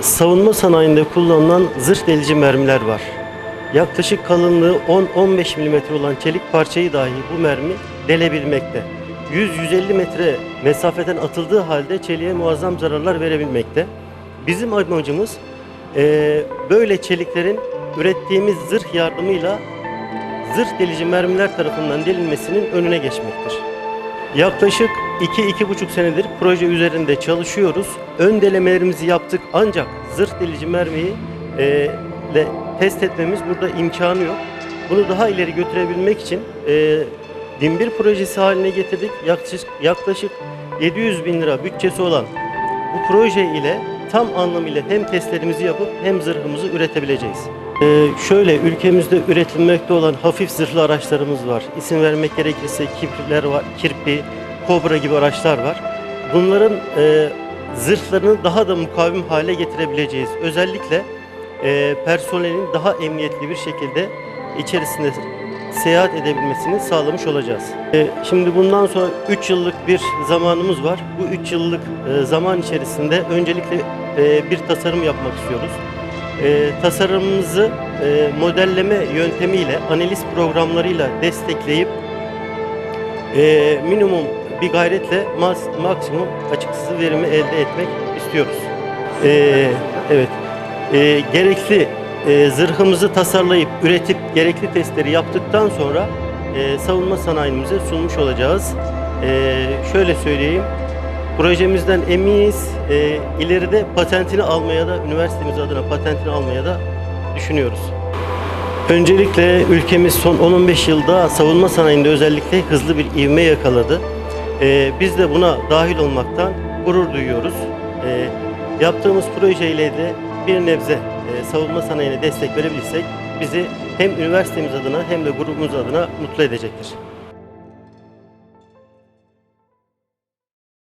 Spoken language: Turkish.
savunma sanayinde kullanılan zırh delici mermiler var. Yaklaşık kalınlığı 10-15 mm olan çelik parçayı dahi bu mermi delebilmekte. 100-150 metre mesafeden atıldığı halde çeliğe muazzam zararlar verebilmekte. Bizim amacımız eee, böyle çeliklerin ürettiğimiz zırh yardımıyla zırh delici mermiler tarafından delinmesinin önüne geçmektir. Yaklaşık 2-2,5 senedir proje üzerinde çalışıyoruz. Ön delemelerimizi yaptık ancak zırh delici mermiyi e, le test etmemiz burada imkanı yok. Bunu daha ileri götürebilmek için e, Dimbir projesi haline getirdik. Yaklaşık, yaklaşık 700 bin lira bütçesi olan bu proje ile tam anlamıyla hem testlerimizi yapıp hem zırhımızı üretebileceğiz. Ee, şöyle ülkemizde üretilmekte olan hafif zırhlı araçlarımız var. İsim vermek gerekirse kirpiler var, kirpi, kobra gibi araçlar var. Bunların e, zırhlarını daha da mukavim hale getirebileceğiz. Özellikle e, personelin daha emniyetli bir şekilde içerisinde seyahat edebilmesini sağlamış olacağız. E, şimdi bundan sonra 3 yıllık bir zamanımız var. Bu 3 yıllık e, zaman içerisinde öncelikle e, bir tasarım yapmak istiyoruz. E, tasarımımızı e, modelleme yöntemiyle, analiz programlarıyla destekleyip e, minimum bir gayretle maksimum açıkçası verimi elde etmek istiyoruz. E, evet, e, gerekli e, zırhımızı tasarlayıp, üretip gerekli testleri yaptıktan sonra e, savunma sanayimize sunmuş olacağız. E, şöyle söyleyeyim, projemizden eminiz. E, ileride patentini almaya da, üniversitemiz adına patentini almaya da düşünüyoruz. Öncelikle ülkemiz son 10-15 yılda savunma sanayinde özellikle hızlı bir ivme yakaladı. Ee, biz de buna dahil olmaktan gurur duyuyoruz. Ee, yaptığımız projeyle de bir nebze e, savunma sanayine destek verebilirsek bizi hem üniversitemiz adına hem de grubumuz adına mutlu edecektir.